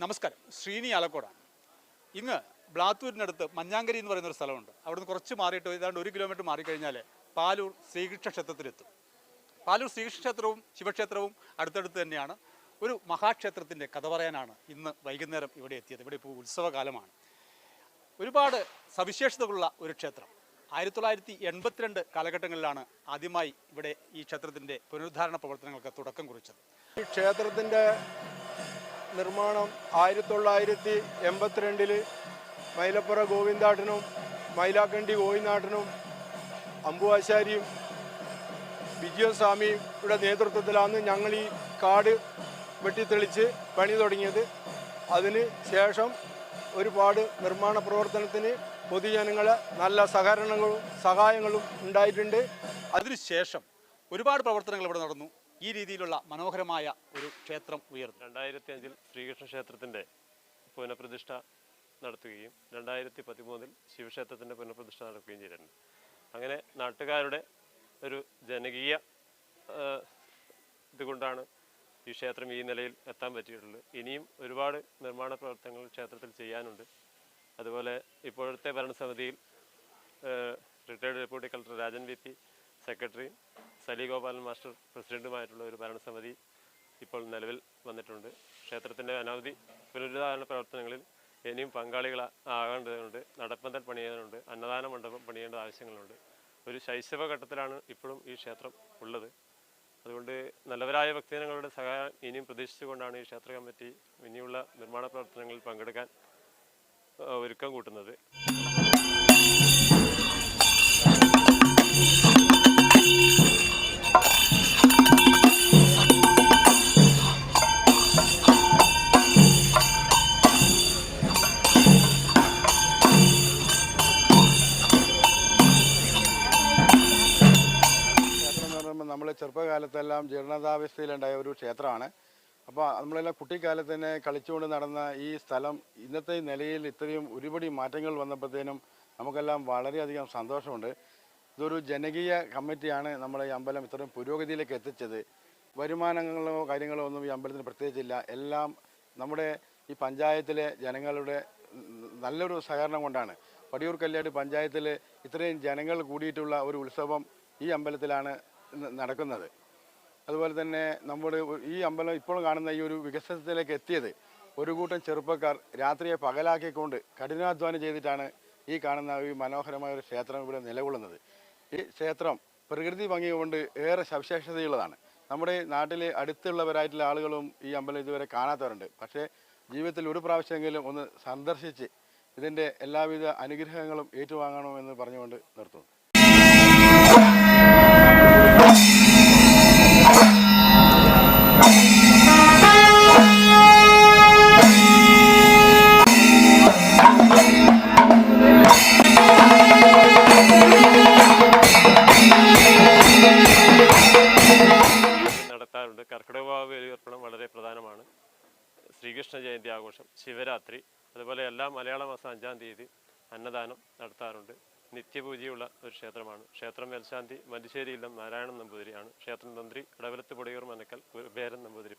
നമസ്കാരം. ശ്രീനി ആലക്കോടാണ്. ഇങ്ങ് ബ്ലാത്തൂരിനടുത്ത് മഞ്ഞാങ്കരി എന്ന് പറയുന്ന ഒരു സ്ഥലമുണ്ട്. അവിടുന്ന് കുറച്ച് മാറിയിട്ട് ഏതാണ്ട് ഒരു കിലോമീറ്റർ മാറിക്കഴിഞ്ഞാൽ പാലൂർ ശ്രീകൃഷ്ണ ക്ഷേത്രത്തിലെത്തും പാലൂർ ശ്രീകൃഷ്ണ ക്ഷേത്രവും ശിവക്ഷേത്രവും അടുത്തടുത്ത് തന്നെയാണ്. ഒരു മഹാക്ഷേത്രത്തിന്റെ കഥ പറയാനാണ് ഇന്ന് വൈകുന്നേരം ഇവിടെ എത്തിയത്. ഇവിടെ ഇപ്പോൾ ഉത്സവകാലമാണ്. ഒരുപാട് സവിശേഷതകളുള്ള ഒരു ക്ഷേത്രം. ആയിരത്തി തൊള്ളായിരത്തി എൺപത്തിരണ്ട് കാലഘട്ടങ്ങളിലാണ് ആദ്യമായി ഇവിടെ ഈ ക്ഷേത്രത്തിന്റെ പുനരുദ്ധാരണ പ്രവർത്തനങ്ങൾക്ക് തുടക്കം കുറിച്ചത്. ഈ ക്ഷേത്രത്തിന്റെ നിർമ്മാണം ആയിരത്തി തൊള്ളായിരത്തി എൺപത്തിരണ്ടിൽ മൈലപ്പുറ ഗോവിന്ദാട്ടനും മൈലാക്കണ്ടി ഗോവിന്ദാട്ടനും അമ്പുവാശാരിയും വിജയസ്വാമിയുടെ നേതൃത്വത്തിലാണ് ഞങ്ങൾ ഈ കാട് വെട്ടിത്തെളിച്ച് പണി തുടങ്ങിയത്. അതിന് ശേഷം ഒരുപാട് നിർമ്മാണ പ്രവർത്തനത്തിന് പൊതുജനങ്ങളെ നല്ല സഹകരണങ്ങളും സഹായങ്ങളും ഉണ്ടായിട്ടുണ്ട്. അതിനുശേഷം ഒരുപാട് പ്രവർത്തനങ്ങൾ ഇവിടെ നടന്നു. ഈ രീതിയിലുള്ള മനോഹരമായ ഒരു ക്ഷേത്രം ഉയർന്നു. രണ്ടായിരത്തി അഞ്ചിൽ ശ്രീകൃഷ്ണ ക്ഷേത്രത്തിന്റെ പുനഃപ്രതിഷ്ഠ നടത്തുകയും രണ്ടായിരത്തി പതിമൂന്നിൽ ശിവക്ഷേത്രത്തിന്റെ പുനഃപ്രതിഷ്ഠ നടക്കുകയും ചെയ്തിട്ടുണ്ട്. അങ്ങനെ നാട്ടുകാരുടെ ഒരു ജനകീയ ഇതുകൊണ്ടാണ് ഈ ക്ഷേത്രം ഈ നിലയിൽ എത്താൻ പറ്റിയിട്ടുള്ളത്. ഇനിയും ഒരുപാട് നിർമ്മാണ പ്രവർത്തനങ്ങൾ ക്ഷേത്രത്തിൽ ചെയ്യാനുണ്ട്. അതുപോലെ ഇപ്പോഴത്തെ ഭരണസമിതിയിൽ retired deputy collector Rajan V P secretary Sali Gopalan master പ്രസിഡന്റുമായിട്ടുള്ള ഒരു ഭരണസമിതി ഇപ്പോൾ നിലവിൽ വന്നിട്ടുണ്ട്. ക്ഷേത്രത്തിന്റെ അനവധി പുനരുദ്ധാരണ പ്രവർത്തനങ്ങളിൽ ഇനിയും പങ്കാളികൾ ആകേണ്ടതുണ്ട്. നടപ്പന്തൽ പണിയേണ്ടതുണ്ട്. അന്നദാന മണ്ഡപം പണിയേണ്ട ആവശ്യങ്ങളുണ്ട്. ഒരു ശൈശവ ഘട്ടത്തിലാണ് ഇപ്പോഴും ഈ ക്ഷേത്രം ഉള്ളത്. അതുകൊണ്ട് നല്ലവരായ ഭക്തജനങ്ങളുടെ സഹായം ഇനിയും പ്രതീക്ഷിച്ചുകൊണ്ടാണ് ഈ ക്ഷേത്ര കമ്മിറ്റി ഇനിയുള്ള നിർമ്മാണ പ്രവർത്തനങ്ങളിൽ പങ്കെടുക്കാൻ ഒരുക്കം കൂട്ടുന്നത്. ചെറുപ്പകാലത്തെല്ലാം ജീർണതാവസ്ഥയിലുണ്ടായ ഒരു ക്ഷേത്രമാണ്. അപ്പോൾ നമ്മളെല്ലാം കുട്ടിക്കാലത്ത് തന്നെ കളിച്ചുകൊണ്ട് നടന്ന ഈ സ്ഥലം ഇന്നത്തെ നിലയിൽ ഇത്രയും ഒരുപടി മാറ്റങ്ങൾ വന്നപ്പോഴത്തേനും നമുക്കെല്ലാം വളരെയധികം സന്തോഷമുണ്ട്. ഇതൊരു ജനകീയ കമ്മിറ്റിയാണ് നമ്മളെ ഈ അമ്പലം ഇത്രയും പുരോഗതിയിലേക്ക് എത്തിച്ചത്. വരുമാനങ്ങളോ കാര്യങ്ങളോ ഒന്നും ഈ അമ്പലത്തിന് പ്രത്യേകിച്ചില്ല. എല്ലാം നമ്മുടെ ഈ പഞ്ചായത്തിലെ ജനങ്ങളുടെ നല്ലൊരു സഹകരണം കൊണ്ടാണ്. പടിയൂർ കല്യാട് പഞ്ചായത്തിൽ ഇത്രയും ജനങ്ങൾ കൂടിയിട്ടുള്ള ഒരു ഉത്സവം ഈ അമ്പലത്തിലാണ് നടക്കുന്നത്. അതുപോലെ തന്നെ നമ്മുടെ ഈ അമ്പലം ഇപ്പോൾ കാണുന്ന ഈ ഒരു വികസനത്തിലേക്ക് എത്തിയത് ഒരു കൂട്ടം ചെറുപ്പക്കാർ രാത്രിയെ പകലാക്കിക്കൊണ്ട് കഠിനാധ്വാനം ചെയ്തിട്ടാണ് ഈ കാണുന്ന ഈ മനോഹരമായ ഒരു ക്ഷേത്രം ഇവിടെ നിലകൊള്ളുന്നത്. ഈ ക്ഷേത്രം പ്രകൃതി ഭംഗി കൊണ്ട് ഏറെ സവിശേഷതയുള്ളതാണ്. നമ്മുടെ നാട്ടിലെ അടുത്തുള്ളവരായിട്ടുള്ള ആളുകളും ഈ അമ്പലം ഇതുവരെ കാണാത്തവരുണ്ട്. പക്ഷേ ജീവിതത്തിൽ ഒരു പ്രാവശ്യമെങ്കിലും ഒന്ന് സന്ദർശിച്ച് ഇതിന്റെ എല്ലാവിധ അനുഗ്രഹങ്ങളും ഏറ്റുവാങ്ങണമെന്ന് പറഞ്ഞുകൊണ്ട് നിർത്തുന്നു. നടത്താറുണ്ട്. കർക്കിടക ബലിയർപ്പണം വളരെ പ്രധാനമാണ്. ശ്രീകൃഷ്ണ ജയന്തി ആഘോഷം ശിവരാത്രി അതുപോലെ എല്ലാ മലയാള മാസം അഞ്ചാം തീയതി അന്നദാനം നടത്താറുണ്ട്. നിത്യപൂജയുള്ള ഒരു ക്ഷേത്രമാണ്. ക്ഷേത്രം മേൽശാന്തി മല്ലിശ്ശേരി ഇല്ലം നാരായണൻ നമ്പൂതിരിയാണ്. ക്ഷേത്രം തന്ത്രി ഇടവലത്ത് പൊടിയൂർ മനക്കൽ കുബേരൻ നമ്പൂതിരി.